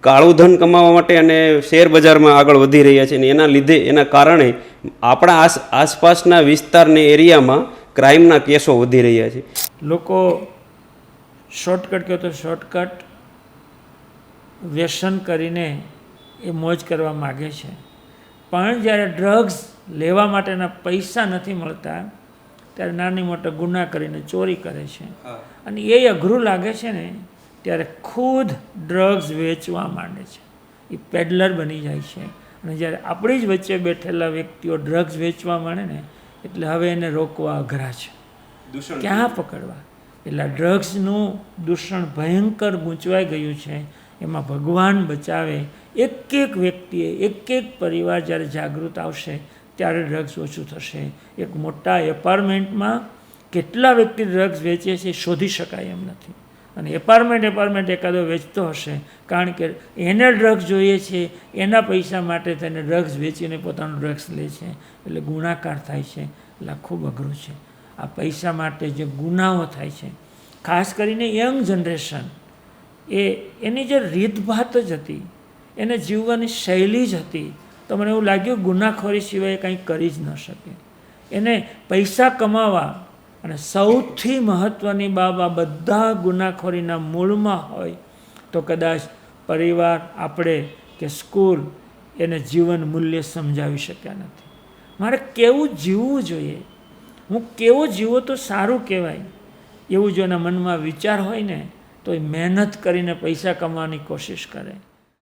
કાળું ધન કમાવા માટે અને શેર બજારમાં આગળ વધી રહ્યા છે અને એના લીધે એના કારણે આપણા આસ આસપાસના વિસ્તારને એરિયામાં ક્રાઇમના કેસો વધી રહ્યા છે. લોકો શોર્ટકટ કહો તો શોર્ટકટ વ્યસન કરીને એ મોજ કરવા માગે છે. પણ જ્યારે ડ્રગ્સ લેવા માટેના પૈસા નથી મળતા ત્યારે નાની મોટા ગુના કરીને ચોરી કરે છે. અને એ અઘરું લાગે છે ને ત્યારે ખુદ ડ્રગ્સ વેચવા માંડે છે. એ પેડલર બની જાય છે. અને જ્યારે આપણી જ વચ્ચે બેઠેલા વ્યક્તિઓ ડ્રગ્સ વેચવા માંડે ને એટલે હવે એને રોકવા અઘરા છે. ક્યાં પકડવા? એટલે ડ્રગ્સનું દૂષણ ભયંકર ગૂંચવાઈ ગયું છે. એમાં ભગવાન બચાવે. એક એક વ્યક્તિએ એક એક પરિવાર જ્યારે જાગૃત આવશે ત્યારે ડ્રગ્સ ઓછું થશે. એક મોટા એપાર્ટમેન્ટમાં કેટલા વ્યક્તિ ડ્રગ્સ વેચે છે એ શોધી શકાય એમ નથી. અને એપાર્ટમેન્ટ એપાર્ટમેન્ટ એકાદો વેચતો હશે. કારણ કે એને ડ્રગ્સ જોઈએ છે, એના પૈસા માટે તેને ડ્રગ્સ વેચીને પોતાનું ડ્રગ્સ લે છે. એટલે ગુણાકાર થાય છે. એટલે ખૂબ અઘરું છે. આ પૈસા માટે જે ગુનાઓ થાય છે. ખાસ કરીને યંગ જનરેશન એ એની જે રીતભાત જ હતી, એને જીવવાની શૈલી જ હતી, તો મને એવું લાગ્યું ગુનાખોરી સિવાય કંઈ કરી જ ન શકે. એને પૈસા કમાવા અને સૌથી મહત્ત્વની બાબ આ બધા ગુનાખોરીના મૂળમાં હોય તો કદાચ પરિવાર, આપણે કે સ્કૂલ એને જીવન મૂલ્ય સમજાવી શક્યા નથી. મારે કેવું જીવવું જોઈએ? હું કેવો જીવો તો સારું કહેવાય. એવું જો એના મનમાં વિચાર હોય ને, તો એ મહેનત કરીને પૈસા કમાવાની કોશિશ કરે.